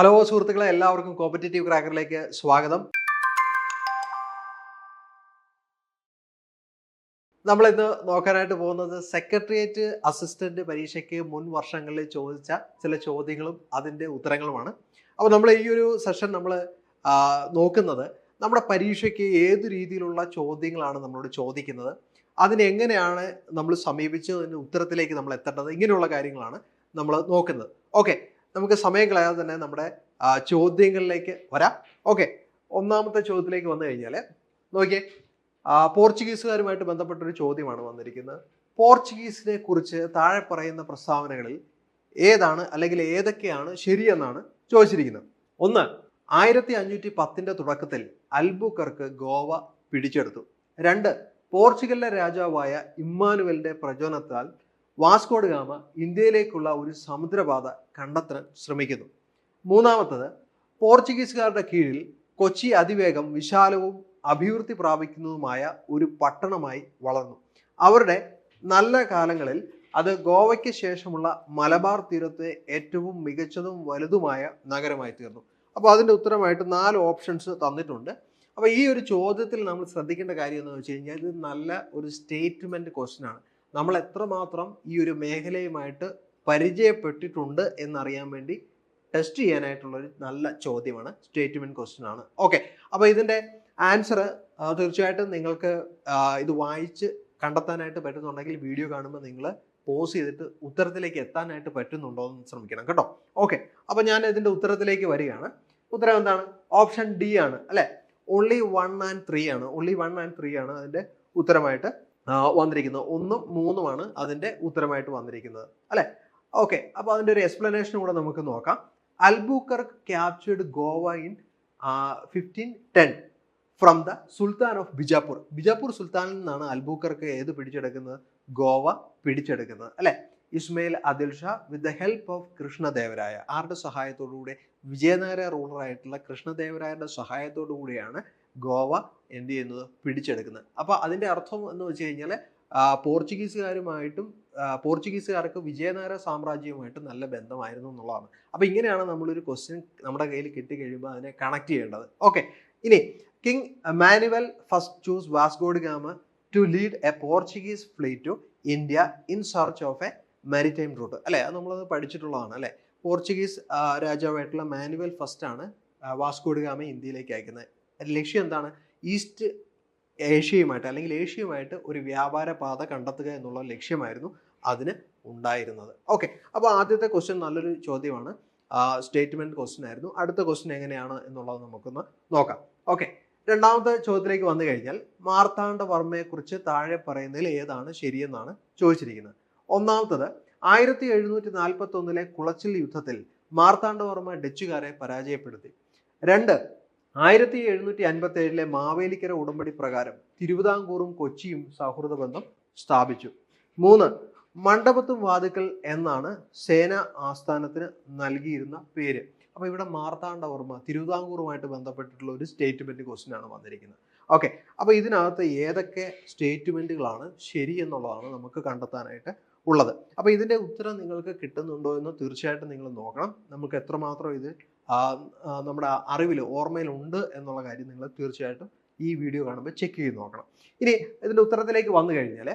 Hello സുഹൃത്തുക്കളെ എല്ലാവർക്കും competitive ക്രാക്കറിലേക്ക് സ്വാഗതം. നമ്മൾ ഇന്ന് നോക്കാനായിട്ട് പോകുന്നത് സെക്രട്ടേറിയറ്റ് അസിസ്റ്റന്റ് പരീക്ഷയ്ക്ക് മുൻ വർഷങ്ങളിൽ ചോദിച്ച ചില ചോദ്യങ്ങളും അതിന്റെ ഉത്തരങ്ങളുമാണ്. അപ്പോൾ നമ്മൾ ഈ ഒരു സെഷൻ നമ്മൾ നോക്കുന്നത് നമ്മുടെ പരീക്ഷയ്ക്ക് ഏത് രീതിയിലുള്ള ചോദ്യങ്ങളാണ് നമ്മളോട് ചോദിക്കുന്നത് അതിനെങ്ങനെയാണ് നമ്മൾ സമീപിച്ചതിന്റെ ഉത്തരത്തിലേക്ക് നമ്മൾ എത്തേണ്ടത് ഇങ്ങനെയുള്ള കാര്യങ്ങളാണ് നമ്മൾ നോക്കുന്നത്. ഓക്കെ നമുക്ക് സമയം കളയാതെ തന്നെ നമ്മുടെ ചോദ്യങ്ങളിലേക്ക് വരാം. ഓക്കെ ഒന്നാമത്തെ ചോദ്യത്തിലേക്ക് വന്നു കഴിഞ്ഞാൽ നോക്കിയേ പോർച്ചുഗീസുകാരുമായിട്ട് ബന്ധപ്പെട്ടൊരു ചോദ്യമാണ് വന്നിരിക്കുന്നത്. പോർച്ചുഗീസിനെ കുറിച്ച് താഴെ പറയുന്ന പ്രസ്താവനകളിൽ ഏതാണ് അല്ലെങ്കിൽ ഏതൊക്കെയാണ് ശരിയെന്നാണ് ചോദിച്ചിരിക്കുന്നത്. ഒന്ന് ആയിരത്തി അഞ്ഞൂറ്റി പത്തിന്റെ തുടക്കത്തിൽ അൽബുക്കർക്ക് ഗോവ പിടിച്ചെടുത്തു. രണ്ട് പോർച്ചുഗലിലെ രാജാവായ ഇമ്മാനുവലിന്റെ പ്രചോദനത്താൽ വാസ്കോഡ് ഗാമ ഇന്ത്യയിലേക്കുള്ള ഒരു സമുദ്രപാത കണ്ടെത്താൻ ശ്രമിക്കുന്നു. മൂന്നാമത്തത് പോർച്ചുഗീസുകാരുടെ കീഴിൽ കൊച്ചി അതിവേഗം വിശാലവും അഭിവൃദ്ധി പ്രാപിക്കുന്നതുമായ ഒരു പട്ടണമായി വളർന്നു. അവരുടെ നല്ല കാലങ്ങളിൽ അത് ഗോവയ്ക്ക് ശേഷമുള്ള മലബാർ തീരത്തെ ഏറ്റവും മികച്ചതും വലുതുമായ നഗരമായി തീർന്നു. അപ്പോൾ അതിന്റെ ഉത്തരമായിട്ട് നാല് ഓപ്ഷൻസ് തന്നിട്ടുണ്ട്. അപ്പോൾ ഈ ഒരു ചോദ്യത്തിൽ നമ്മൾ ശ്രദ്ധിക്കേണ്ട കാര്യം എന്ന് വെച്ച് കഴിഞ്ഞാൽ ഇത് നല്ല ഒരു സ്റ്റേറ്റ്മെന്റ് ക്വസ്റ്റ്യൻ ആണ്. നമ്മൾ എത്രമാത്രം ഈ ഒരു മേഖലയുമായിട്ട് പരിചയപ്പെട്ടിട്ടുണ്ട് എന്നറിയാൻ വേണ്ടി ടെസ്റ്റ് ചെയ്യാനായിട്ടുള്ള ഒരു നല്ല ചോദ്യമാണ്. സ്റ്റേറ്റ്മെന്റ് ക്വസ്റ്റ്യൻ ആണ്. ഓക്കെ അപ്പോൾ ഇതിന്റെ ആൻസർ തീർച്ചയായിട്ടും നിങ്ങൾക്ക് ഇത് വായിച്ച് കണ്ടെത്താനായിട്ട് പറ്റുന്നുണ്ടെങ്കിൽ വീഡിയോ കാണുമ്പോൾ നിങ്ങൾ പോസ് ചെയ്തിട്ട് ഉത്തരത്തിലേക്ക് എത്താനായിട്ട് പറ്റുന്നുണ്ടോ എന്ന് ശ്രമിക്കണം കേട്ടോ. ഓക്കെ അപ്പോൾ ഞാൻ ഇതിന്റെ ഉത്തരത്തിലേക്ക് വരികയാണ്. ഉത്തരം എന്താണ്? ഓപ്ഷൻ ഡി ആണ്. അല്ലേ? ഓൺലി വൺ ആൻഡ് ത്രീ ആണ്. ഓൺലി വൺ ആൻഡ് ത്രീ ആണ് അതിന്റെ ഉത്തരമായിട്ട് വന്നിരിക്കുന്നത്. ഒന്നും മൂന്നുമാണ് അതിന്റെ ഉത്തരമായിട്ട് വന്നിരിക്കുന്നത്. അല്ലേ? ഓക്കെ. അപ്പോൾ അതിന്റെ ഒരു എക്സ്പ്ലനേഷൻ കൂടെ നമുക്ക് നോക്കാം. Albuquerque captured Goa in fifteen ten from the sultan of Bijapur Bijapur സുൽത്താനിൽ നിന്നാണ് അൽബുക്കർക്ക് ഏത് പിടിച്ചെടുക്കുന്നത്? ഗോവ പിടിച്ചെടുക്കുന്നത്. അല്ലേ? Ismail Adil Shah with the help of Krishnadevaraya. ആരുടെ സഹായത്തോടുകൂടി? വിജയനഗര റൂളറായിട്ടുള്ള കൃഷ്ണദേവരായരുടെ സഹായത്തോടു കൂടിയാണ് ഗോവ എന്ത് ചെയ്യുന്നത്? പിടിച്ചെടുക്കുന്നത്. അപ്പോൾ അതിന്റെ അർത്ഥം എന്ന് വെച്ച് കഴിഞ്ഞാൽ പോർച്ചുഗീസുകാരുമായിട്ടും പോർച്ചുഗീസുകാർക്ക് വിജയനഗര സാമ്രാജ്യവുമായിട്ട് നല്ല ബന്ധമായിരുന്നു എന്നുള്ളതാണ്. അപ്പോൾ ഇങ്ങനെയാണ് നമ്മളൊരു ക്വസ്റ്റ്യൻ നമ്മുടെ കയ്യിൽ കിട്ടിക്കഴിയുമ്പോൾ അതിനെ കണക്ട് ചെയ്യേണ്ടത്. ഓക്കെ ഇനി king Manuel first choose Vasco da Gama to lead a Portuguese fleet to India in search of a maritime route അല്ലേ? അത് നമ്മളത് പഠിച്ചിട്ടുള്ളതാണ് അല്ലേ? പോർച്ചുഗീസ് രാജാവായിട്ടുള്ള മാനുവൽ ഫസ്റ്റ് ആണ് വാസ്കോഡ് ഗാമ ഇന്ത്യയിലേക്ക് അയക്കുന്നത്. ലക്ഷ്യം എന്താണ്? ഈസ്റ്റ് ഏഷ്യയുമായിട്ട് അല്ലെങ്കിൽ ഏഷ്യയുമായിട്ട് ഒരു വ്യാപാര പാത കണ്ടെത്തുക എന്നുള്ള ലക്ഷ്യമായിരുന്നു അതിന് ഉണ്ടായിരുന്നത്. ഓക്കെ അപ്പോൾ ആദ്യത്തെ ക്വസ്റ്റ്യൻ നല്ലൊരു ചോദ്യമാണ്. സ്റ്റേറ്റ്മെന്റ് ക്വസ്റ്റ്യൻ ആയിരുന്നു. അടുത്ത ക്വസ്റ്റ്യൻ എങ്ങനെയാണ് എന്നുള്ളത് നമുക്കൊന്ന് നോക്കാം. ഓക്കെ രണ്ടാമത്തെ ചോദ്യത്തിലേക്ക് വന്നു കഴിഞ്ഞാൽ മാർത്താണ്ഡവർമ്മയെക്കുറിച്ച് താഴെ പറയുന്നതിൽ ഏതാണ് ശരിയെന്നാണ് ചോദിച്ചിരിക്കുന്നത്. ഒന്നാമത്തത് ആയിരത്തി എഴുന്നൂറ്റി നാൽപ്പത്തി ഒന്നിലെ കുളച്ചിൽ യുദ്ധത്തിൽ മാർത്താണ്ഡവർമ്മ ഡച്ചുകാരെ പരാജയപ്പെടുത്തി. രണ്ട് ആയിരത്തി എഴുന്നൂറ്റി അൻപത്തി ഏഴിലെ മാവേലിക്കര ഉടമ്പടി പ്രകാരം തിരുവിതാംകൂറും കൊച്ചിയും സൗഹൃദ ബന്ധം സ്ഥാപിച്ചു. മൂന്ന് മണ്ഡപത്തും വാതുക്കൽ എന്നാണ് സേന ആസ്ഥാനത്തിന് നൽകിയിരുന്ന പേര്. അപ്പൊ ഇവിടെ മാർത്താണ്ഡവർമ്മ തിരുവിതാംകൂറുമായിട്ട് ബന്ധപ്പെട്ടിട്ടുള്ള ഒരു സ്റ്റേറ്റ്മെന്റ് ക്വസ്റ്റ്യൻ ആണ് വന്നിരിക്കുന്നത്. ഓക്കെ അപ്പോൾ ഇതിനകത്ത് ഏതൊക്കെ സ്റ്റേറ്റ്മെന്റുകളാണ് ശരി എന്നുള്ളതാണ് നമുക്ക് കണ്ടെത്താനായിട്ട് ഉള്ളത്. അപ്പോൾ ഇതിന്റെ ഉത്തരം നിങ്ങൾക്ക് കിട്ടുന്നുണ്ടോ എന്ന് തീർച്ചയായിട്ടും നിങ്ങൾ നോക്കണം. നമുക്ക് എത്രമാത്രം ഇത് നമ്മുടെ അറിവിൽ ഓർമ്മയിൽ ഉണ്ട് എന്നുള്ള കാര്യം നിങ്ങൾ തീർച്ചയായിട്ടും ഈ വീഡിയോ കാണുമ്പോൾ ചെക്ക് ചെയ്ത് നോക്കണം. ഇനി ഇതിന്റെ ഉത്തരത്തിലേക്ക് വന്നു കഴിഞ്ഞാൽ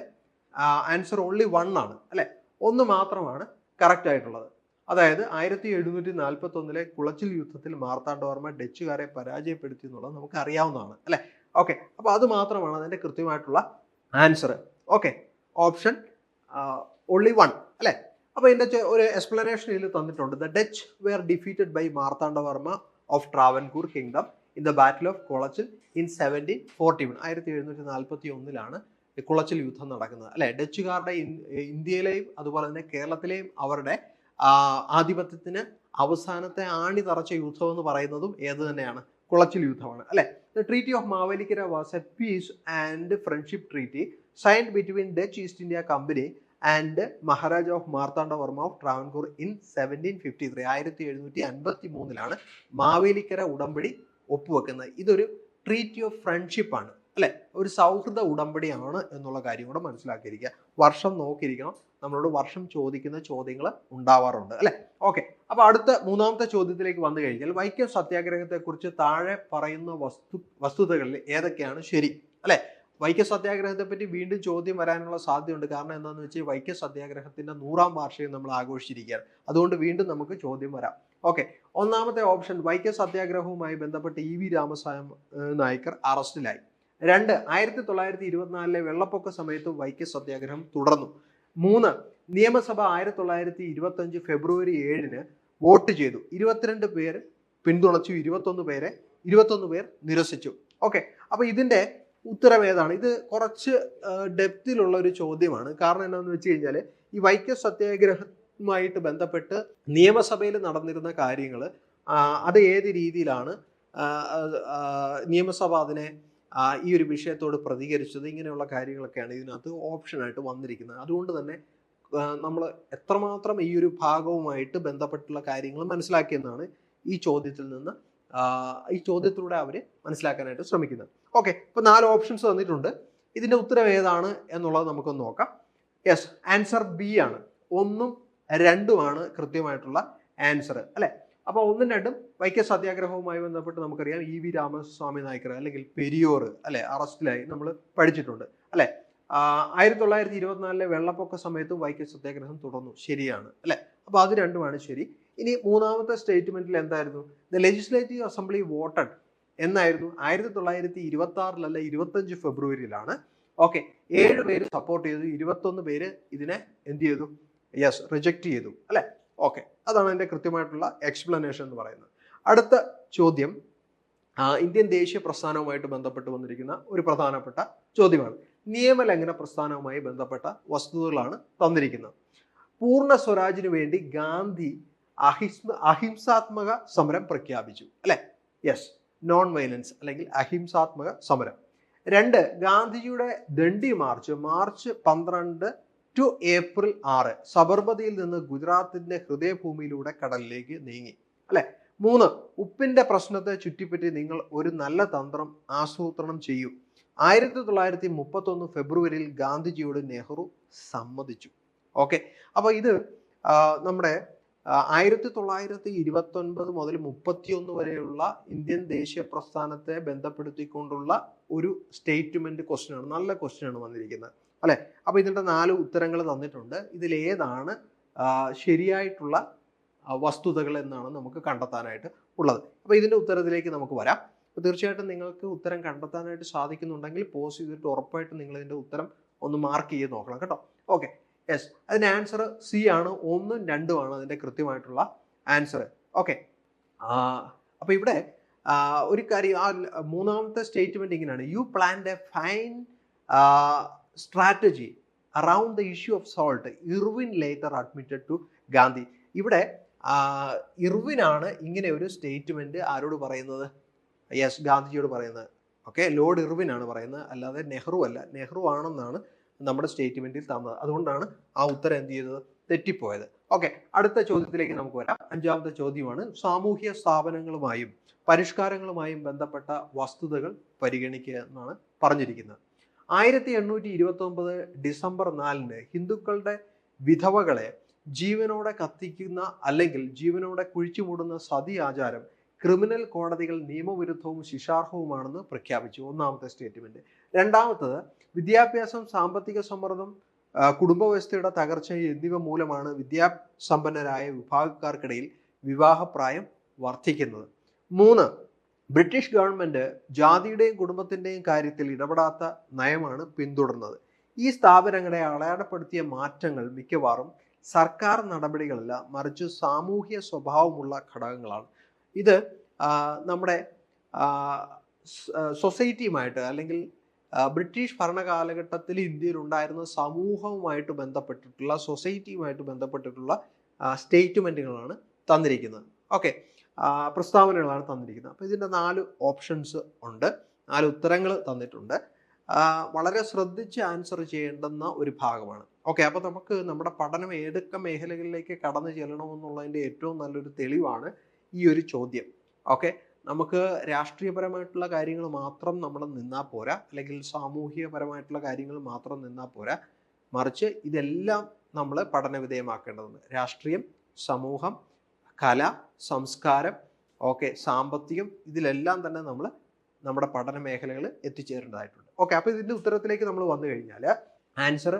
ആൻസർ ഓൺലി വൺ ആണ് അല്ലേ? ഒന്ന് മാത്രമാണ് കറക്റ്റ് ആയിട്ടുള്ളത്. അതായത് ആയിരത്തി എഴുന്നൂറ്റി നാൽപ്പത്തി ഒന്നിലെ കുളച്ചിൽ യുദ്ധത്തിൽ മാർത്താണ്ഡവർമ്മ ഡച്ചുകാരെ പരാജയപ്പെടുത്തി എന്നുള്ളത് നമുക്ക് അറിയാവുന്നതാണ് അല്ലേ? ഓക്കെ അപ്പോൾ അത് മാത്രമാണ് അതിന്റെ കൃത്യമായിട്ടുള്ള answer okay option only one അല്ലെ? അപ്പോൾ ഇതിന്റെ ഒരു എക്സ്പ്ലനേഷൻ ഇതിൽ തന്നിട്ടുണ്ട്. The Dutch were defeated by Marthanda Varma of Travancore kingdom in the battle of Kulachal in seventeen forty one ആയിരത്തി എഴുന്നൂറ്റി നാൽപ്പത്തി ഒന്നിലാണ് കുളച്ചിൽ യുദ്ധം നടക്കുന്നത്. അല്ലെ? ഡച്ചുകാരുടെ ഇന്ത്യയിലെയും അതുപോലെ തന്നെ കേരളത്തിലെയും അവരുടെ ആധിപത്യത്തിന് അവസാനത്തെ ആണി തറച്ച യുദ്ധം എന്ന് പറയുന്നതും ഏത് തന്നെയാണ്? കുളച്ചിൽ യുദ്ധമാണ്. അല്ലെ? The treaty of Mavelikkara was a peace and friendship treaty signed between Dutch East India company and Maharaja of Marthanda Varma of Travancore in seventeen fifty three ആയിരത്തി എഴുന്നൂറ്റി അൻപത്തി മൂന്നിലാണ് മാവേലിക്കര ഉടമ്പടി ഒപ്പുവെക്കുന്നത്. ഇതൊരു ട്രീറ്റി ഓഫ് ഫ്രണ്ട്ഷിപ്പ് ആണ്. അല്ലെ? ഒരു സൗഹൃദ ഉടമ്പടിയാണ് എന്നുള്ള കാര്യം കൂടെ മനസ്സിലാക്കിയിരിക്കുക. വർഷം നോക്കിയിരിക്കണം. നമ്മളോട് വർഷം ചോദിക്കുന്ന ചോദ്യങ്ങൾ ഉണ്ടാവാറുണ്ട്. അല്ലെ? ഓക്കെ അപ്പൊ അടുത്ത മൂന്നാമത്തെ ചോദ്യത്തിലേക്ക് വന്നു കഴിഞ്ഞാൽ വൈക്കം സത്യാഗ്രഹത്തെക്കുറിച്ച് താഴെ പറയുന്ന വസ്തു വസ്തുതകളിൽ ഏതൊക്കെയാണ് ശരി? അല്ലെ? വൈക്കം സത്യാഗ്രഹത്തെ പറ്റി വീണ്ടും ചോദ്യം വരാനുള്ള സാധ്യതയുണ്ട്. കാരണം എന്താണെന്ന് വെച്ചാൽ വൈക്കം സത്യാഗ്രഹത്തിന്റെ നൂറാം വാർഷികം നമ്മൾ ആഘോഷിച്ചിരിക്കുകയാണ്. അതുകൊണ്ട് വീണ്ടും നമുക്ക് ചോദ്യം വരാം. ഓക്കെ. ഒന്നാമത്തെ ഓപ്ഷൻ വൈക്കം സത്യാഗ്രഹവുമായി ബന്ധപ്പെട്ട് ഇ വി രാമസ്വാമി നായ്ക്കർ അറസ്റ്റിലായി. രണ്ട് ആയിരത്തി തൊള്ളായിരത്തി ഇരുപത്തിനാലിലെ വെള്ളപ്പൊക്ക സമയത്ത് വൈക്കം സത്യാഗ്രഹം തുടർന്നു. മൂന്ന് നിയമസഭ ആയിരത്തി തൊള്ളായിരത്തി ഇരുപത്തി അഞ്ച് ഫെബ്രുവരി ഏഴിന് വോട്ട് ചെയ്തു. ഇരുപത്തിരണ്ട് പേര് പിന്തുണച്ചു ഇരുപത്തൊന്ന് പേരെ ഇരുപത്തൊന്ന് പേർ നിരസിച്ചു. ഓക്കെ. അപ്പൊ ഇതിന്റെ ഉത്തരം ഏതാണ്? ഇത് കുറച്ച് ഡെപ്തിലുള്ള ഒരു ചോദ്യമാണ്. കാരണം എന്താണെന്ന് വെച്ച് കഴിഞ്ഞാൽ ഈ വൈക്കം സത്യാഗ്രഹവുമായിട്ട് ബന്ധപ്പെട്ട് നിയമസഭയിൽ നടന്നിരുന്ന കാര്യങ്ങൾ അത് ഏത് രീതിയിലാണ് നിയമസഭ അതിനെ ഈ ഒരു വിഷയത്തോട് പ്രതികരിച്ചത്? ഇങ്ങനെയുള്ള കാര്യങ്ങളൊക്കെയാണ് ഇതിനകത്ത് ഓപ്ഷനായിട്ട് വന്നിരിക്കുന്നത്. അതുകൊണ്ട് തന്നെ നമ്മൾ എത്രമാത്രം ഈ ഒരു ഭാഗവുമായിട്ട് ബന്ധപ്പെട്ടുള്ള കാര്യങ്ങൾ മനസ്സിലാക്കിയെന്നാണ് ഈ ചോദ്യത്തിൽ നിന്ന് ഈ ചോദ്യത്തിലൂടെ അവർ മനസ്സിലാക്കാനായിട്ട് ശ്രമിക്കുന്നത്. ഓക്കെ ഇപ്പൊ നാല് ഓപ്ഷൻസ് തന്നിട്ടുണ്ട്. ഇതിന്റെ ഉത്തരം ഏതാണ് എന്നുള്ളത് നമുക്കൊന്ന് നോക്കാം. യെസ് ആൻസർ ബി ആണ്. ഒന്നും രണ്ടുമാണ് കൃത്യമായിട്ടുള്ള ആൻസർ അല്ലേ? അപ്പോൾ ഒന്നും രണ്ടും വൈക്കം സത്യാഗ്രഹവുമായി ബന്ധപ്പെട്ട് നമുക്കറിയാം. ഇ വി രാമസ്വാമി നായ്ക്കർ അല്ലെങ്കിൽ പെരിയോർ അല്ലെ അറസ്റ്റിലായി നമ്മൾ പഠിച്ചിട്ടുണ്ട്. അല്ലെ? ആയിരത്തി തൊള്ളായിരത്തി ഇരുപത്തിനാലിലെ വെള്ളപ്പൊക്ക സമയത്തും വൈക്കം സത്യാഗ്രഹം തുടർന്നു. ശരിയാണ്. അല്ലെ? അപ്പൊ അത് രണ്ടുമാണ് ശരി. ഇനി മൂന്നാമത്തെ സ്റ്റേറ്റ്മെന്റിൽ എന്തായിരുന്നു? ദ ലെജിസ്ലേറ്റീവ് അസംബ്ലി വോട്ടഡ് എന്നായിരുന്നു? ആയിരത്തി തൊള്ളായിരത്തി ഇരുപത്തി ആറിലല്ല ഇരുപത്തഞ്ച് ഫെബ്രുവരിയിലാണ്. ഓക്കെ ഏഴ് പേര് സപ്പോർട്ട് ചെയ്തു. ഇരുപത്തൊന്ന് പേര് ഇതിനെ എന്ത് ചെയ്തു? യെസ് റിജക്റ്റ് ചെയ്തു. അല്ലെ? ഓക്കെ അതാണ് എന്റെ കൃത്യമായിട്ടുള്ള എക്സ്പ്ലനേഷൻ എന്ന് പറയുന്നത്. അടുത്ത ചോദ്യം ഇന്ത്യൻ ദേശീയ പ്രസ്ഥാനവുമായിട്ട് ബന്ധപ്പെട്ട് വന്നിരിക്കുന്ന ഒരു പ്രധാനപ്പെട്ട ചോദ്യമാണ്. നിയമലംഘന പ്രസ്ഥാനവുമായി ബന്ധപ്പെട്ട വസ്തുതകളാണ് തന്നിരിക്കുന്നത്. പൂർണ സ്വരാജിനു വേണ്ടി ഗാന്ധി അഹിംസ അഹിംസാത്മക സമരം പ്രഖ്യാപിച്ചു. അല്ലെ? യെസ് നോൺ വയലൻസ് അല്ലെങ്കിൽ അഹിംസാത്മക സമരം. രണ്ട് ഗാന്ധിജിയുടെ ദണ്ഡി മാർച്ച് മാർച്ച് പന്ത്രണ്ട് ടു ഏപ്രിൽ ആറ് സബർമതിയിൽ നിന്ന് ഗുജറാത്തിന്റെ ഹൃദയഭൂമിയിലൂടെ കടലിലേക്ക് നീങ്ങി. അല്ലെ? മൂന്ന് ഉപ്പിന്റെ പ്രശ്നത്തെ ചുറ്റിപ്പറ്റി നിങ്ങൾ ഒരു നല്ല തന്ത്രം ആസൂത്രണം ചെയ്യൂ. ആയിരത്തി തൊള്ളായിരത്തി മുപ്പത്തി ഒന്ന് ഫെബ്രുവരിയിൽ ഗാന്ധിജിയോട് നെഹ്റു സമ്മതിച്ചു. ഓക്കെ? അപ്പൊ ഇത് നമ്മുടെ ആയിരത്തി തൊള്ളായിരത്തി ഇരുപത്തി ഒൻപത് മുതൽ മുപ്പത്തിയൊന്ന് വരെയുള്ള ഇന്ത്യൻ ദേശീയ പ്രസ്ഥാനത്തെ ബന്ധപ്പെടുത്തിക്കൊണ്ടുള്ള ഒരു സ്റ്റേറ്റ്മെന്റ് ക്വസ്റ്റ്യൻ ആണ് നല്ല ക്വസ്റ്റ്യൻ ആണ് വന്നിരിക്കുന്നത്. അല്ലെ? അപ്പൊ ഇതിന്റെ നാല് ഉത്തരങ്ങൾ തന്നിട്ടുണ്ട്. ഇതിൽ ഏതാണ് ശരിയായിട്ടുള്ള വസ്തുതകൾ എന്നാണ് നമുക്ക് കണ്ടെത്താനായിട്ട് ഉള്ളത്. അപ്പൊ ഇതിന്റെ ഉത്തരത്തിലേക്ക് നമുക്ക് വരാം. അപ്പൊ തീർച്ചയായിട്ടും നിങ്ങൾക്ക് ഉത്തരം കണ്ടെത്താനായിട്ട് സാധിക്കുന്നുണ്ടെങ്കിൽ പോസ് ചെയ്തിട്ട് ഉറപ്പായിട്ടും നിങ്ങൾ ഇതിന്റെ ഉത്തരം ഒന്ന് മാർക്ക് ചെയ്ത് നോക്കണം കേട്ടോ. ഓക്കെ. യെസ് അതിന്റെ ആൻസർ സി ആണ് ഒന്നും രണ്ടുമാണ് അതിന്റെ കൃത്യമായിട്ടുള്ള ആൻസർ ഓക്കെ അപ്പൊ ഇവിടെ ഒരു കാര്യം ആ മൂന്നാമത്തെ സ്റ്റേറ്റ്മെന്റ് ഇങ്ങനെയാണ്. You plan a fine strategy around the issue of salt Irwin later admitted to Gandhi. ഇവിടെ ഇർവിനാണ് ഇങ്ങനെ ഒരു സ്റ്റേറ്റ്മെന്റ് ആരോട് പറയുന്നത്? യെസ് ഗാന്ധിജിയോട് പറയുന്നത്. ഓക്കെ ലോർഡ് ആണ് പറയുന്നത്. അല്ലാതെ നെഹ്റു അല്ല. നെഹ്റു ആണെന്നാണ് നമ്മുടെ സ്റ്റേറ്റ്മെന്റിൽ തന്നത്. അതുകൊണ്ടാണ് ആ ഉത്തരം എന്ത് ചെയ്തത്? തെറ്റിപ്പോയത്. ഓക്കെ അടുത്ത ചോദ്യത്തിലേക്ക് നമുക്ക് വരാം. അഞ്ചാമത്തെ ചോദ്യമാണ് സാമൂഹ്യ സ്ഥാപനങ്ങളുമായും പരിഷ്കാരങ്ങളുമായും ബന്ധപ്പെട്ട വസ്തുതകൾ പരിഗണിക്കുക എന്നാണ് പറഞ്ഞിരിക്കുന്നത്. ആയിരത്തി എണ്ണൂറ്റി ഇരുപത്തി ഒമ്പത് ഡിസംബർ നാലിന് ഹിന്ദുക്കളുടെ വിധവകളെ ജീവനോടെ കത്തിക്കുന്ന അല്ലെങ്കിൽ ജീവനോടെ കുഴിച്ചുമൂടുന്ന സതി ആചാരം ക്രിമിനൽ കോടതികൾ നിയമവിരുദ്ധവും ശിക്ഷാർഹവുമാണെന്ന് പ്രഖ്യാപിച്ചു. ഒന്നാമത്തെ സ്റ്റേറ്റ്മെന്റ്. രണ്ടാമത്തത് വിദ്യാഭ്യാസം സാമ്പത്തിക സമ്മർദ്ദം കുടുംബവ്യവസ്ഥയുടെ കുടുംബ വ്യവസ്ഥയുടെ തകർച്ച എന്നിവ മൂലമാണ് വിദ്യാസമ്പന്നരായ വിഭാഗക്കാർക്കിടയിൽ വിവാഹപ്രായം വർദ്ധിക്കുന്നത്. മൂന്ന് ബ്രിട്ടീഷ് ഗവൺമെന്റ് ജാതിയുടെയും കുടുംബത്തിന്റെയും കാര്യത്തിൽ ഇടപെടാത്ത നയമാണ് പിന്തുടർന്നത്. ഈ സ്ഥാപനങ്ങളെ അടയാളപ്പെടുത്തിയ മാറ്റങ്ങൾ മിക്കവാറും സർക്കാർ നടപടികളല്ല മറിച്ച് സാമൂഹ്യ സ്വഭാവമുള്ള ഘടകങ്ങളാണ്. ഇത് നമ്മുടെ സൊസൈറ്റിയുമായിട്ട് അല്ലെങ്കിൽ ബ്രിട്ടീഷ് ഭരണകാലഘട്ടത്തിൽ ഇന്ത്യയിൽ ഉണ്ടായിരുന്ന സമൂഹവുമായിട്ട് ബന്ധപ്പെട്ടിട്ടുള്ള സൊസൈറ്റിയുമായിട്ട് ബന്ധപ്പെട്ടിട്ടുള്ള സ്റ്റേറ്റ്മെന്റുകളാണ് തന്നിരിക്കുന്നത്. ഓക്കെ. പ്രസ്താവനകളാണ് തന്നിരിക്കുന്നത്. അപ്പോൾ ഇതിന്റെ നാല് ഓപ്ഷൻസ് ഉണ്ട്. നാല് ഉത്തരങ്ങൾ തന്നിട്ടുണ്ട്. വളരെ ശ്രദ്ധിച്ച് ആൻസർ ചെയ്യേണ്ടുന്ന ഒരു ഭാഗമാണ്. ഓക്കെ. അപ്പോൾ നമുക്ക് നമ്മുടെ പഠനം ഏതൊക്കെ മേഖലകളിലേക്ക് കടന്നു ചെല്ലണമെന്നുള്ളതിന്റെ ഏറ്റവും നല്ലൊരു തെളിവാണ് ഈ ഒരു ചോദ്യം. ഓക്കെ. നമുക്ക് രാഷ്ട്രീയപരമായിട്ടുള്ള കാര്യങ്ങൾ മാത്രം നമ്മൾ നിന്നാൽ പോരാ. അല്ലെങ്കിൽ സാമൂഹികപരമായിട്ടുള്ള കാര്യങ്ങൾ മാത്രം നിന്നാൽ പോരാ. മറിച്ച് ഇതെല്ലാം നമ്മൾ പഠന വിധേയമാക്കേണ്ടതുണ്ട് രാഷ്ട്രീയം സമൂഹം കല സംസ്കാരം ഓക്കെ സാമ്പത്തികം ഇതിലെല്ലാം തന്നെ നമ്മൾ നമ്മുടെ പഠന മേഖലകൾ എത്തിച്ചേരേണ്ടതായിട്ടുണ്ട്. ഓക്കെ അപ്പോൾ ഇതിന്റെ ഉത്തരത്തിലേക്ക് നമ്മൾ വന്നു കഴിഞ്ഞാൽ ആൻസർ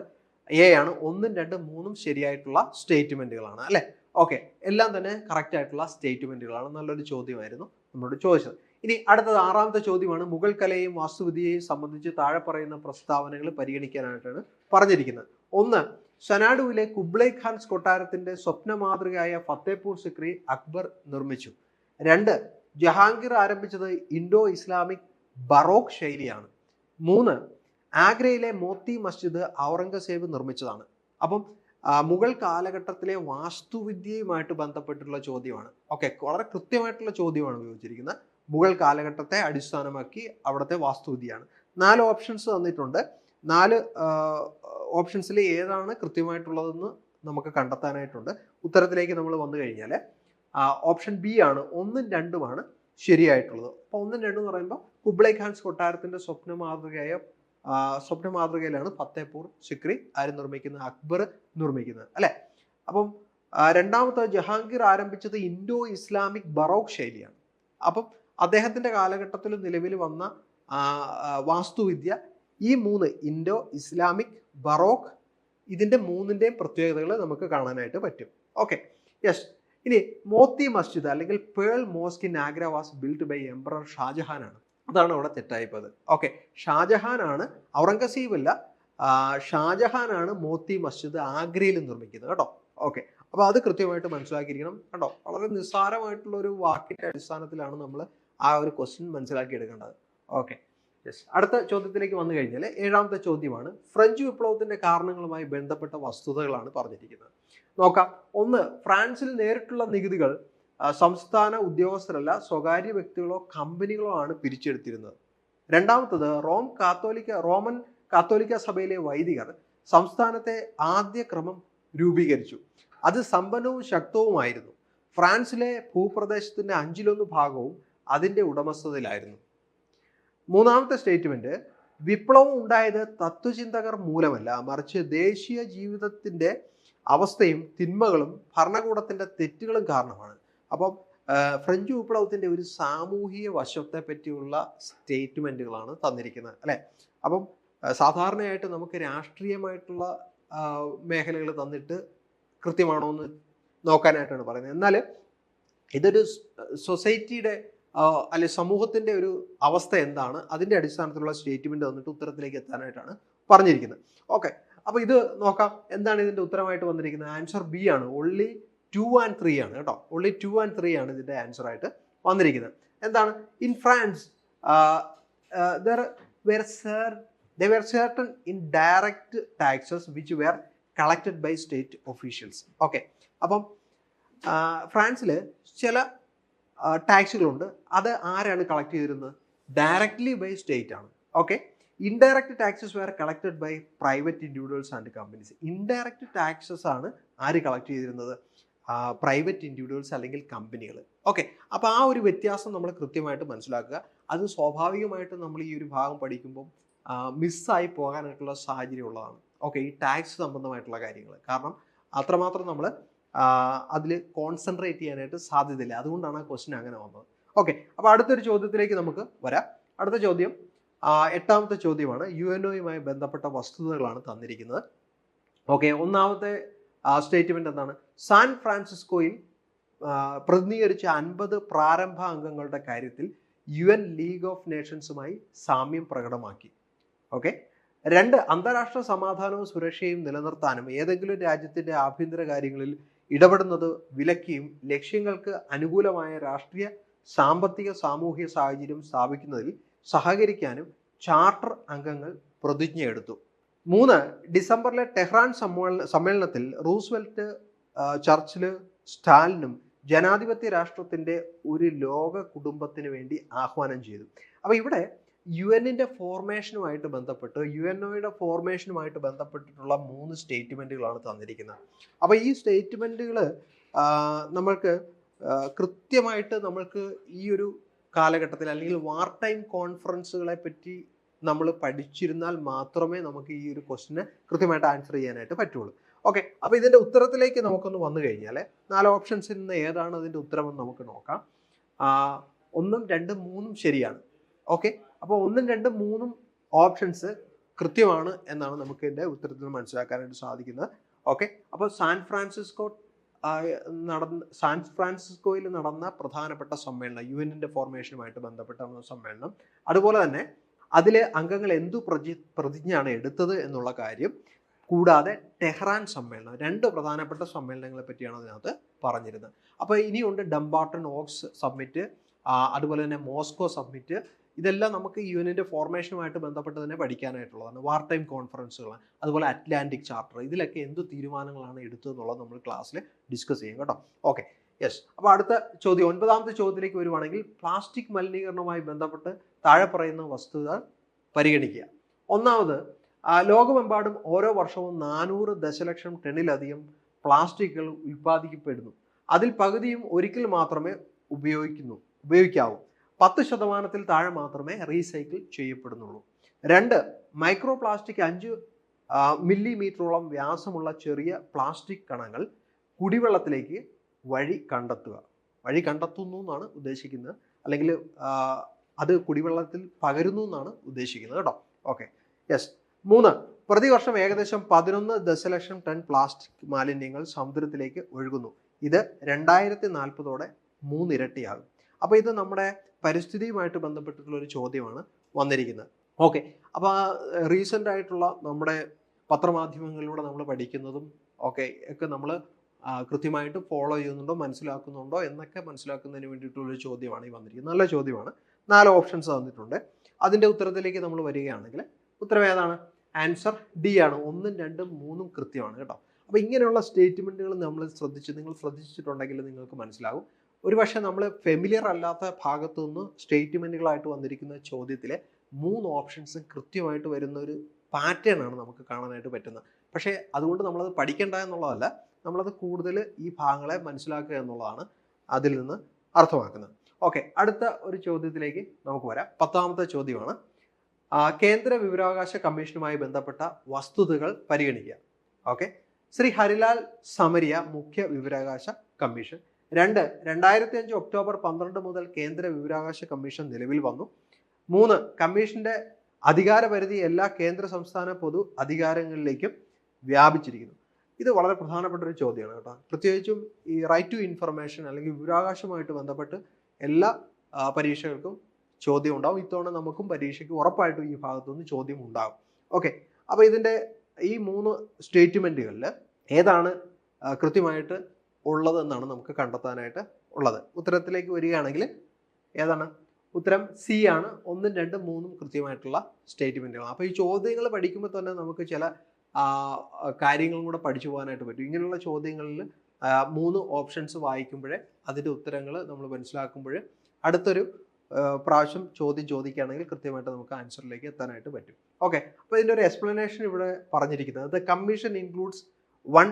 എ ആണ്. ഒന്നും രണ്ടും മൂന്നും ശരിയായിട്ടുള്ള സ്റ്റേറ്റ്മെന്റുകളാണ് അല്ലേ? ഓക്കെ എല്ലാം തന്നെ കറക്റ്റ് ആയിട്ടുള്ള സ്റ്റേറ്റ്മെന്റുകളാണ്. നല്ലൊരു ചോദ്യമായിരുന്നു. നമ്മളോട് ചോദിച്ചത്. ഇനി അടുത്തത് ആറാമത്തെ ചോദ്യമാണ്. മുഗൾ കലയെയും വാസ്തുവിദ്യയെയും സംബന്ധിച്ച് താഴെ പറയുന്ന പ്രസ്താവനകൾ പരിഗണിക്കാനായിട്ടാണ് പറഞ്ഞിരിക്കുന്നത്. ഒന്ന് സനാഡുവിലെ കുബ്ലൈ ഖാൻസ് കൊട്ടാരത്തിന്റെ സ്വപ്ന മാതൃകയായ ഫത്തേപൂർ സിക്രി അക്ബർ നിർമ്മിച്ചു. രണ്ട് ജഹാംഗീർ ആരംഭിച്ചത് ഇൻഡോ ഇസ്ലാമിക് ബറോക്ക് ശൈലിയാണ്. മൂന്ന് ആഗ്രയിലെ മോത്തി മസ്ജിദ് ഔറംഗസേബ് നിർമ്മിച്ചതാണ്. അപ്പം മുഗൾ കാലഘട്ടത്തിലെ വാസ്തുവിദ്യയുമായിട്ട് ബന്ധപ്പെട്ടിട്ടുള്ള ചോദ്യമാണ്. ഓക്കെ വളരെ കൃത്യമായിട്ടുള്ള ചോദ്യമാണ് ഉപയോഗിച്ചിരിക്കുന്നത്. മുഗൾ കാലഘട്ടത്തെ അടിസ്ഥാനമാക്കി അവിടുത്തെ വാസ്തുവിദ്യയാണ്. നാല് ഓപ്ഷൻസ് തന്നിട്ടുണ്ട്. നാല് ഓപ്ഷൻസിൽ ഏതാണ് കൃത്യമായിട്ടുള്ളതെന്ന് നമുക്ക് കണ്ടെത്താനായിട്ടുണ്ട്. ഉത്തരത്തിലേക്ക് നമ്മൾ വന്നു കഴിഞ്ഞാൽ ഓപ്ഷൻ ബി ആണ് ഒന്നും രണ്ടുമാണ് ശരിയായിട്ടുള്ളത്. അപ്പോൾ ഒന്നും രണ്ടും എന്ന് പറയുമ്പോൾ കുബ്ലൈ ഖാൻസ് കൊട്ടാരത്തിന്റെ സ്വപ്ന മാതൃകയായ സ്വപ്ന മാതൃകയിലാണ് ഫത്തേപൂർ സിക്രി ആര് നിർമ്മിക്കുന്നത്? അക്ബർ നിർമ്മിക്കുന്നത് അല്ലെ? അപ്പം രണ്ടാമത്തെ ജഹാംഗീർ ആരംഭിച്ചത് ഇൻഡോ ഇസ്ലാമിക് ബറോക്ക് ശൈലിയാണ്. അപ്പം അദ്ദേഹത്തിന്റെ കാലഘട്ടത്തിൽ നിലവിൽ വന്ന വാസ്തുവിദ്യ ഈ മൂന്ന് ഇൻഡോ ഇസ്ലാമിക് ബറോക്ക് ഇതിന്റെ മൂന്നിന്റെയും പ്രത്യേകതകൾ നമുക്ക് കാണാനായിട്ട് പറ്റും. ഓക്കെ. യെസ്. ഇനി മോത്തി മസ്ജിദ് അല്ലെങ്കിൽ pearl mosque in Agra was build by emperor Shahjahan ആണ് അതാണ് അവിടെ തെറ്റായിപ്പോയത്. ഓക്കെ ഷാജഹാൻ ആണ് ഔറംഗസീബ് അല്ല ഷാജഹാനാണ് മോത്തി മസ്ജിദ് ആഗ്രയിൽ നിർമ്മിക്കുന്നത് കേട്ടോ. ഓക്കെ അപ്പോൾ അത് കൃത്യമായിട്ട് മനസ്സിലാക്കിയിരിക്കണം കേട്ടോ. വളരെ നിസ്സാരമായിട്ടുള്ള ഒരു വാക്കിന്റെ അടിസ്ഥാനത്തിലാണ് നമ്മൾ ആ ഒരു ക്വസ്റ്റ്യൻ മനസ്സിലാക്കി എടുക്കേണ്ടത്. ഓക്കെ യെസ് അടുത്ത ചോദ്യത്തിലേക്ക് വന്നു കഴിഞ്ഞാൽ ഏഴാമത്തെ ചോദ്യമാണ് ഫ്രഞ്ച് വിപ്ലവത്തിന്റെ കാരണങ്ങളുമായി ബന്ധപ്പെട്ട വസ്തുതകളാണ് പറഞ്ഞിരിക്കുന്നത്. നോക്കാം. ഒന്ന് ഫ്രാൻസിൽ നേരിട്ടുള്ള നികുതികൾ സംസ്ഥാന ഉദ്യോഗസ്ഥരല്ല സ്വകാര്യ വ്യക്തികളോ കമ്പനികളോ ആണ് പിരിച്ചെടുത്തിരുന്നത്. രണ്ടാമത്തത് റോം കാത്തോലിക്ക റോമൻ കാത്തോലിക്ക സഭയിലെ വൈദികർ സംസ്ഥാനത്തെ ആദ്യ ക്രമം രൂപീകരിച്ചു. അത് സമ്പന്നവും ശക്തവുമായിരുന്നു. ഫ്രാൻസിലെ ഭൂപ്രദേശത്തിന്റെ അഞ്ചിലൊന്ന് ഭാഗവും അതിന്റെ ഉടമസ്ഥതയിലായിരുന്നു. മൂന്നാമത്തെ സ്റ്റേറ്റ്മെന്റ് വിപ്ലവം ഉണ്ടായത് തത്വചിന്തകർ മൂലമല്ല മറിച്ച് ദേശീയ ജീവിതത്തിന്റെ അവസ്ഥയും തിന്മകളും ഭരണകൂടത്തിന്റെ തെറ്റുകളും കാരണമാണ്. അപ്പം ഫ്രഞ്ച് വിപ്ലവത്തിന്റെ ഒരു സാമൂഹിക വശത്തെ പറ്റിയുള്ള സ്റ്റേറ്റ്മെന്റുകളാണ് തന്നിരിക്കുന്നത് അല്ലേ? അപ്പം സാധാരണയായിട്ട് നമുക്ക് രാഷ്ട്രീയമായിട്ടുള്ള മേഖലകൾ തന്നിട്ട് കൃത്യമാണോ എന്ന് നോക്കാനായിട്ടാണ് പറയുന്നത്. എന്നാൽ ഇതൊരു സൊസൈറ്റിയുടെ അല്ലെ സമൂഹത്തിന്റെ ഒരു അവസ്ഥ എന്താണ് അതിന്റെ അടിസ്ഥാനത്തിലുള്ള സ്റ്റേറ്റ്മെന്റ് തന്നിട്ട് ഉത്തരത്തിലേക്ക് എത്താനായിട്ടാണ് പറഞ്ഞിരിക്കുന്നത്. ഓക്കെ. അപ്പോൾ ഇത് നോക്കാം. എന്താണ് ഇതിന്റെ ഉത്തരമായിട്ട് വന്നിരിക്കുന്നത്? ആൻസർ ബി ആണ്. ഓൺലി ടു ആൻഡ് ത്രീ ആണ് കേട്ടോ. ഓൺലി ടു ആൻഡ് ത്രീ ആണ് ഇതിന്റെ ആൻസർ ആയിട്ട് വന്നിരിക്കുന്നത്. എന്താണ്? In France there were sir the were certain indirect taxes which were collected by state officials okay അപ്പം ഫ്രാൻസിൽ ചില ടാക്സുകളുണ്ട് അത് ആരാണ് കളക്ട് ചെയ്തിരുന്നത്? ഡയറക്ട്ലി ബൈ സ്റ്റേറ്റ് ആണ്. Okay indirect taxes were collected by private individuals and companies indirect taxes ആണ് ആര് കളക്ട് ചെയ്തിരുന്നത്? പ്രൈവറ്റ് ഇൻഡിവിജ്വൽസ് അല്ലെങ്കിൽ കമ്പനികൾ ഓക്കെ അപ്പോൾ ആ ഒരു വ്യത്യാസം നമ്മൾ കൃത്യമായിട്ട് മനസ്സിലാക്കുക. അത് സ്വാഭാവികമായിട്ടും നമ്മൾ ഈ ഒരു ഭാഗം പഠിക്കുമ്പം മിസ്സായി പോകാനായിട്ടുള്ള സാഹചര്യം ഉള്ളതാണ്. ഓക്കെ ഈ ടാക്സ് സംബന്ധമായിട്ടുള്ള കാര്യങ്ങൾ കാരണം അത്രമാത്രം നമ്മൾ അതിൽ കോൺസെൻട്രേറ്റ് ചെയ്യാനായിട്ട് സാധ്യതയില്ല. അതുകൊണ്ടാണ് ആ ക്വസ്റ്റ്യൻ അങ്ങനെ വന്നത്. ഓക്കെ അപ്പോൾ അടുത്തൊരു ചോദ്യത്തിലേക്ക് നമുക്ക് വരാം. അടുത്ത ചോദ്യം എട്ടാമത്തെ ചോദ്യമാണ്. യു എൻ ഒയുമായി ബന്ധപ്പെട്ട വസ്തുതകളാണ് തന്നിരിക്കുന്നത്. ഓക്കെ ഒന്നാമത്തെ സ്റ്റേറ്റ്മെന്റ് എന്താണ്? സാൻ ഫ്രാൻസിസ്കോയിൽ പ്രതിനിധീകരിച്ച അൻപത് പ്രാരംഭ അംഗങ്ങളുടെ കാര്യത്തിൽ യു എൻ ലീഗ് ഓഫ് നേഷൻസുമായി സാമ്യം പ്രകടമാക്കി. ഓക്കെ? രണ്ട് അന്താരാഷ്ട്ര സമാധാനവും സുരക്ഷയും നിലനിർത്താനും ഏതെങ്കിലും രാജ്യത്തിന്റെ ആഭ്യന്തര കാര്യങ്ങളിൽ ഇടപെടുന്നത് വിലക്കിയും ലക്ഷ്യങ്ങൾക്ക് അനുകൂലമായ രാഷ്ട്രീയ സാമ്പത്തിക സാമൂഹ്യ സാഹചര്യം സ്ഥാപിക്കുന്നതിൽ സഹകരിക്കാനും ചാർട്ടർ അംഗങ്ങൾ പ്രതിജ്ഞയെടുത്തു. മൂന്ന് ഡിസംബറിലെ ടെഹ്റാൻ സമ്മേളന സമ്മേളനത്തിൽ റൂസ്വെൽറ്റ് ചർച്ചിൽ സ്റ്റാലിനും ജനാധിപത്യ രാഷ്ട്രത്തിന്റെ ഒരു ലോക കുടുംബത്തിന് വേണ്ടി ആഹ്വാനം ചെയ്തു. അപ്പോൾ ഇവിടെ യു എന്നിന്റെ ഫോർമേഷനുമായിട്ട് ബന്ധപ്പെട്ട് യു എൻ ഒയുടെ ഫോർമേഷനുമായിട്ട് ബന്ധപ്പെട്ടിട്ടുള്ള മൂന്ന് സ്റ്റേറ്റ്മെന്റുകളാണ് തന്നിരിക്കുന്നത്. അപ്പോൾ ഈ സ്റ്റേറ്റ്മെന്റുകൾ നമ്മൾക്ക് കൃത്യമായിട്ട് നമ്മൾക്ക് ഈ ഒരു കാലഘട്ടത്തിൽ അല്ലെങ്കിൽ വാർ ടൈം കോൺഫറൻസുകളെ പറ്റി നമ്മൾ പഠിച്ചിരുന്നാൽ മാത്രമേ നമുക്ക് ഈ ഒരു ക്വസ്റ്റിന് കൃത്യമായിട്ട് ആൻസർ ചെയ്യാനായിട്ട് പറ്റുള്ളൂ. ഓക്കെ അപ്പോൾ ഇതിന്റെ ഉത്തരത്തിലേക്ക് നമുക്കൊന്ന് വന്നു കഴിഞ്ഞാൽ നാല് ഓപ്ഷൻസിൽ നിന്ന് ഏതാണ് അതിന്റെ ഉത്തരമെന്ന് നമുക്ക് നോക്കാം. ഒന്നും രണ്ടും മൂന്നും ശരിയാണ്. ഓക്കെ അപ്പോൾ ഒന്നും രണ്ടും മൂന്നും ഓപ്ഷൻസ് കൃത്യമാണ് എന്നാണ് നമുക്ക് ഇതിന്റെ ഉത്തരത്തിൽ മനസ്സിലാക്കാനായിട്ട് സാധിക്കുന്നത്. ഓക്കെ അപ്പോൾ സാൻ ഫ്രാൻസിസ്കോ നടന്ന സാൻ ഫ്രാൻസിസ്കോയിൽ നടന്ന പ്രധാനപ്പെട്ട സമ്മേളനം യു എന്നിന്റെ ഫോർമേഷനുമായിട്ട് ബന്ധപ്പെട്ട സമ്മേളനം. അതുപോലെ തന്നെ അതിലെ അംഗങ്ങൾ എന്തു പ്രതി പ്രതിജ്ഞയാണ് എടുത്തത് എന്നുള്ള കാര്യം കൂടാതെ ടെഹ്റാൻ സമ്മേളനം രണ്ട് പ്രധാനപ്പെട്ട സമ്മേളനങ്ങളെ പറ്റിയാണ് അതിനകത്ത് പറഞ്ഞിരുന്നത്. അപ്പോൾ ഇനിയുണ്ട് ഡംബാട്ടൺ ഓക്സ് സബ്മിറ്റ് അതുപോലെ തന്നെ മോസ്കോ സബ്മിറ്റ് ഇതെല്ലാം നമുക്ക് യു ഫോർമേഷനുമായിട്ട് ബന്ധപ്പെട്ട് തന്നെ പഠിക്കാനായിട്ടുള്ളതാണ്. വാർ ടൈം കോൺഫറൻസുകൾ അതുപോലെ അറ്റ്ലാന്റിക് ചാർട്ടർ ഇതിലൊക്കെ എന്ത് തീരുമാനങ്ങളാണ് എടുത്തതെന്നുള്ളത് നമ്മൾ ക്ലാസ്സിൽ ഡിസ്കസ് ചെയ്യും കേട്ടോ. ഓക്കെ യെസ് അപ്പോൾ അടുത്ത ചോദ്യം ഒൻപതാമത്തെ ചോദ്യത്തിലേക്ക് വരുവാണെങ്കിൽ പ്ലാസ്റ്റിക് മലിനീകരണവുമായി ബന്ധപ്പെട്ട് താഴെ പറയുന്ന വസ്തുത പരിഗണിക്കുക. ഒന്നാമത് ലോകമെമ്പാടും ഓരോ വർഷവും നാനൂറ് ദശലക്ഷം ടണ്ണിലധികം പ്ലാസ്റ്റിക്കുകൾ ഉൽപ്പാദിക്കപ്പെടുന്നു അതിൽ പകുതിയും ഒരിക്കൽ മാത്രമേ ഉപയോഗിക്കുന്നു ഉപയോഗിക്കാവൂ. പത്ത് ശതമാനത്തിൽ താഴെ മാത്രമേ റീസൈക്കിൾ ചെയ്യപ്പെടുന്നുള്ളൂ. രണ്ട് മൈക്രോ പ്ലാസ്റ്റിക് അഞ്ച് മില്ലിമീറ്ററോളം വ്യാസമുള്ള ചെറിയ പ്ലാസ്റ്റിക് കണങ്ങൾ കുടിവെള്ളത്തിലേക്ക് വഴി കണ്ടെത്തുക. വഴി കണ്ടെത്തുന്നു എന്നാണ് ഉദ്ദേശിക്കുന്നത്. അല്ലെങ്കിൽ അത് കുടിവെള്ളത്തിൽ പകരുന്നു എന്നാണ് ഉദ്ദേശിക്കുന്നത് കേട്ടോ. ഓക്കെ യെസ് മൂന്ന്. പ്രതിവർഷം ഏകദേശം പതിനൊന്ന് ദശലക്ഷം ടൺ പ്ലാസ്റ്റിക് മാലിന്യങ്ങൾ സമുദ്രത്തിലേക്ക് ഒഴുകുന്നു. ഇത് രണ്ടായിരത്തി നാൽപ്പതോടെ മൂന്നിരട്ടിയാകും. അപ്പോൾ ഇത് നമ്മുടെ പരിസ്ഥിതിയുമായിട്ട് ബന്ധപ്പെട്ടിട്ടുള്ള ഒരു ചോദ്യമാണ് വന്നിരിക്കുന്നത്. ഓക്കെ അപ്പോൾ റീസെന്റ് ആയിട്ടുള്ള നമ്മുടെ പത്രമാധ്യമങ്ങളിലൂടെ നമ്മൾ പഠിക്കുന്നതും ഓക്കെ ഒക്കെ നമ്മൾ കൃത്യമായിട്ട് ഫോളോ ചെയ്യുന്നുണ്ടോ മനസ്സിലാക്കുന്നുണ്ടോ എന്നൊക്കെ മനസ്സിലാക്കുന്നതിന് വേണ്ടിയിട്ടുള്ളൊരു ചോദ്യമാണ് ഈ വന്നിരിക്കുന്നത്. നല്ല ചോദ്യമാണ്. നാല് ഓപ്ഷൻസ് തന്നിട്ടുണ്ട്. അതിന്റെ ഉത്തരത്തിലേക്ക് നമ്മൾ വരികയാണെങ്കിൽ ഉത്തരം ഏതാണ്? ആൻസർ ഡി ആണ്. ഒന്നും രണ്ടും മൂന്നും കൃത്യമാണ് കേട്ടോ. അപ്പോൾ ഇങ്ങനെയുള്ള സ്റ്റേറ്റ്മെന്റുകൾ നമ്മൾ ശ്രദ്ധിച്ച് നിങ്ങൾ ശ്രദ്ധിച്ചിട്ടുണ്ടെങ്കിൽ നിങ്ങൾക്ക് മനസ്സിലാകും. ഒരുപക്ഷെ നമ്മൾ ഫെമിലിയർ അല്ലാത്ത ഭാഗത്തു നിന്ന് സ്റ്റേറ്റ്മെന്റുകളായിട്ട് വന്നിരിക്കുന്ന ചോദ്യത്തിലെ മൂന്ന് ഓപ്ഷൻസും കൃത്യമായിട്ട് വരുന്ന ഒരു പാറ്റേൺ ആണ് നമുക്ക് കാണാനായിട്ട് പറ്റുന്നത്. പക്ഷേ അതുകൊണ്ട് നമ്മളത് പഠിക്കേണ്ട എന്നുള്ളതല്ല നമ്മളത് കൂടുതൽ ഈ ഭാഗങ്ങളെ മനസ്സിലാക്കുക എന്നുള്ളതാണ് അതിൽ നിന്ന് അർത്ഥമാക്കുന്നത്. ഓക്കെ അടുത്ത ഒരു ചോദ്യത്തിലേക്ക് നമുക്ക് വരാം. പത്താമത്തെ ചോദ്യമാണ് കേന്ദ്ര വിവരാവകാശ കമ്മീഷനുമായി ബന്ധപ്പെട്ട വസ്തുതകൾ പരിഗണിക്കുക. ഓക്കെ ശ്രീ ഹരിലാൽ സമരിയ മുഖ്യ വിവരാവകാശ കമ്മീഷൻ. രണ്ട് രണ്ടായിരത്തി അഞ്ച് ഒക്ടോബർ പന്ത്രണ്ട് മുതൽ കേന്ദ്ര വിവരാവകാശ കമ്മീഷൻ നിലവിൽ വന്നു. മൂന്ന് കമ്മീഷന്റെ അധികാരപരിധി എല്ലാ കേന്ദ്ര സംസ്ഥാന പൊതു അധികാരങ്ങളിലേക്കും വ്യാപിച്ചിരിക്കുന്നു. ഇത് വളരെ പ്രധാനപ്പെട്ട ഒരു ചോദ്യമാണ് കേട്ടോ. പ്രത്യേകിച്ചും ഈ റൈറ്റ് ടു ഇൻഫർമേഷൻ അല്ലെങ്കിൽ വിവരാവകാശമായിട്ട് ബന്ധപ്പെട്ട് എല്ലാ പരീക്ഷകൾക്കും ചോദ്യം ഉണ്ടാവും. ഇത്തവണ നമുക്കും പരീക്ഷയ്ക്ക് ഉറപ്പായിട്ടും ഈ ഭാഗത്തുനിന്ന് ചോദ്യം ഉണ്ടാകും ഓക്കെ അപ്പോൾ ഇതിന്റെ ഈ മൂന്ന് സ്റ്റേറ്റ്മെന്റുകളിൽ ഏതാണ് കൃത്യമായിട്ട് ഉള്ളതെന്നാണ് നമുക്ക് കണ്ടെത്താനായിട്ട് ഉള്ളത്. ഉത്തരത്തിലേക്ക് വരികയാണെങ്കിൽ ഏതാണ്? ഉത്തരം സി ആണ്. ഒന്നും രണ്ടും മൂന്നും കൃത്യമായിട്ടുള്ള സ്റ്റേറ്റ്മെന്റുകൾ അപ്പോൾ ഈ ചോദ്യങ്ങൾ പഠിക്കുമ്പോൾ തന്നെ നമുക്ക് ചില കാര്യങ്ങളും കൂടെ പഠിച്ചു പോകാനായിട്ട് പറ്റും. ഇങ്ങനെയുള്ള ചോദ്യങ്ങളിൽ മൂന്ന് ഓപ്ഷൻസ് വായിക്കുമ്പോഴേ അതിന്റെ ഉത്തരങ്ങൾ നമ്മൾ മനസ്സിലാക്കുമ്പോൾ അടുത്തൊരു പ്രാവശ്യം ചോദ്യം ചോദിക്കുകയാണെങ്കിൽ കൃത്യമായിട്ട് നമുക്ക് ആൻസറിലേക്ക് എത്താനായിട്ട് പറ്റും. ഓക്കെ അപ്പോൾ ഇതിന്റെ ഒരു എക്സ്പ്ലനേഷൻ ഇവിടെ പറഞ്ഞിരിക്കുന്നത്. The commission includes one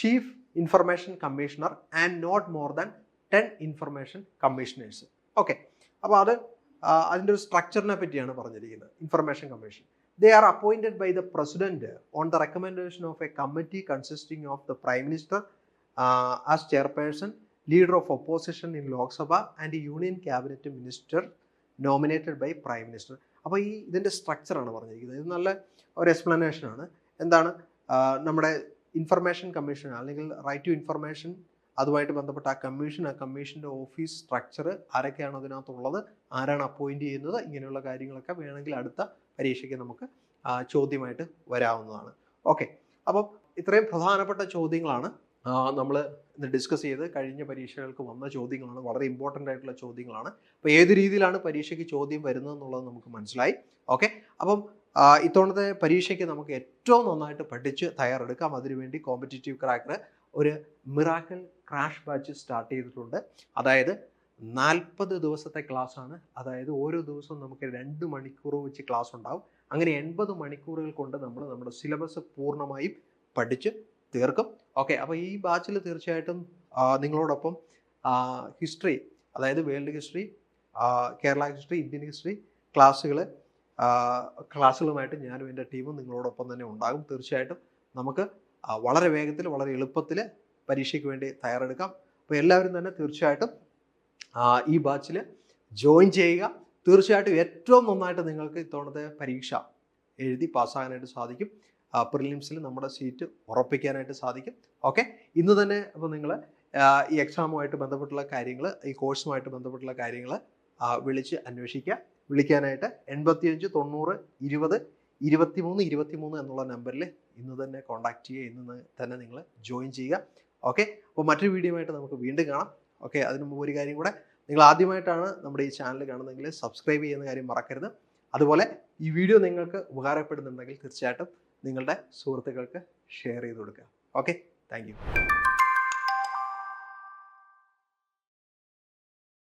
chief information commissioner and not more than ten information commissioners okay അപ്പോൾ അത് അതിന്റെ ഒരു സ്ട്രക്ചറിനെ പറ്റിയാണ് പറഞ്ഞിരിക്കുന്നത്. Information commission they are appointed by the president on the recommendation of a committee consisting of the prime minister as chairperson leader of opposition in Lok Sabha and union cabinet minister nominated by prime minister അപ്പോൾ ഈ ഇതിന്റെ സ്ട്രക്ചറാണ് പറഞ്ഞിരിക്കുന്നത്. ഇത് നല്ല ഒരു എക്സ്പ്ലനേഷനാണ് എന്താണ്? നമ്മുടെ ഇൻഫർമേഷൻ കമ്മീഷൻ അല്ലെങ്കിൽ റൈറ്റ് ടു ഇൻഫർമേഷൻ അതുമായിട്ട് ബന്ധപ്പെട്ട ആ കമ്മീഷൻ ആ കമ്മീഷന്റെ ഓഫീസ് സ്ട്രക്ചർ ആരൊക്കെയാണ് അതിനകത്തുള്ളത്? ആരാണ് അപ്പോയിന്റ് ചെയ്യുന്നത്? ഇങ്ങനെയുള്ള കാര്യങ്ങളൊക്കെ വേണമെങ്കിൽ അടുത്ത പരീക്ഷയ്ക്ക് നമുക്ക് ചോദ്യമായിട്ട് വരാവുന്നതാണ്. ഓക്കെ. അപ്പം ഇത്രയും പ്രധാനപ്പെട്ട ചോദ്യങ്ങളാണ് നമ്മൾ ഇന്ന് ഡിസ്കസ് ചെയ്ത് കഴിഞ്ഞ പരീക്ഷകൾക്ക് വന്ന ചോദ്യങ്ങളാണ് വളരെ ഇമ്പോർട്ടന്റ് ആയിട്ടുള്ള ചോദ്യങ്ങളാണ്. അപ്പോൾ ഏത് രീതിയിലാണ് പരീക്ഷയ്ക്ക് ചോദ്യം വരുന്നത് എന്നുള്ളത് നമുക്ക് മനസ്സിലായി. ഓക്കെ. അപ്പം ഇത്തവണത്തെ പരീക്ഷയ്ക്ക് നമുക്ക് ഏറ്റവും നന്നായിട്ട് പഠിച്ച് തയ്യാറെടുക്കാം. അതിനുവേണ്ടി കോമ്പറ്റേറ്റീവ് ക്രാക്കർ ഒരു മിറാക്കൽ ക്രാഷ് ബാച്ച് സ്റ്റാർട്ട് ചെയ്തിട്ടുണ്ട്. അതായത് നാൽപ്പത് ദിവസത്തെ ക്ലാസ് ആണ് അതായത് ഓരോ ദിവസവും നമുക്ക് രണ്ട് മണിക്കൂർ വെച്ച് ക്ലാസ് ഉണ്ടാവും അങ്ങനെ എൺപത് മണിക്കൂറുകൾ കൊണ്ട് നമ്മൾ നമ്മുടെ സിലബസ് പൂർണമായും പഠിച്ച് തീർക്കും. ഓക്കെ അപ്പോൾ ഈ ബാച്ചിൽ തീർച്ചയായിട്ടും നിങ്ങളോടൊപ്പം ഹിസ്റ്ററി അതായത് world history Kerala history Indian history ക്ലാസ്സുകൾ ക്ലാസ്സുകളുമായിട്ട് ഞാനും എന്റെ ടീമും നിങ്ങളോടൊപ്പം തന്നെ ഉണ്ടാകും. തീർച്ചയായിട്ടും നമുക്ക് വളരെ വേഗത്തിൽ വളരെ എളുപ്പത്തിൽ പരീക്ഷയ്ക്ക് വേണ്ടി തയ്യാറെടുക്കാം. അപ്പോൾ എല്ലാവരും തന്നെ തീർച്ചയായിട്ടും ഈ ബാച്ചിൽ ജോയിൻ ചെയ്യുക. തീർച്ചയായിട്ടും ഏറ്റവും നന്നായിട്ട് നിങ്ങൾക്ക് ഇത്തവണത്തെ പരീക്ഷ എഴുതി പാസ്സാകാനായിട്ട് സാധിക്കും. പ്രിലിംസിൽ നമ്മുടെ സീറ്റ് ഉറപ്പിക്കാനായിട്ട് സാധിക്കും. ഓക്കെ ഇന്ന് തന്നെ അപ്പോൾ നിങ്ങൾ ഈ എക്സാമുമായിട്ട് ബന്ധപ്പെട്ടുള്ള കാര്യങ്ങൾ ഈ കോഴ്സുമായിട്ട് ബന്ധപ്പെട്ടുള്ള കാര്യങ്ങൾ വിളിച്ച് അന്വേഷിക്കുക. വിളിക്കാനായിട്ട് എൺപത്തിയഞ്ച് തൊണ്ണൂറ് ഇരുപത് ഇരുപത്തി മൂന്ന് ഇരുപത്തി മൂന്ന് എന്നുള്ള നമ്പറിൽ ഇന്ന് തന്നെ കോൺടാക്ട് ചെയ്യുക. ഇന്ന് തന്നെ നിങ്ങൾ ജോയിൻ ചെയ്യുക. ഓക്കെ അപ്പോൾ മറ്റൊരു വീഡിയോ ആയിട്ട് നമുക്ക് വീണ്ടും കാണാം. ഓക്കെ അതിന് മുമ്പ് ഒരു കാര്യം കൂടെ. നിങ്ങൾ ആദ്യമായിട്ടാണ് നമ്മുടെ ഈ ചാനൽ കാണുന്നതെങ്കിൽ സബ്സ്ക്രൈബ് ചെയ്യുന്ന കാര്യം മറക്കരുത്. അതുപോലെ ഈ വീഡിയോ നിങ്ങൾക്ക് ഉപകാരപ്പെടുന്നുണ്ടെങ്കിൽ തീർച്ചയായിട്ടും നിങ്ങളുടെ സുഹൃത്തുക്കൾക്ക് ഷെയർ ചെയ്ത് കൊടുക്കുക. Okay thank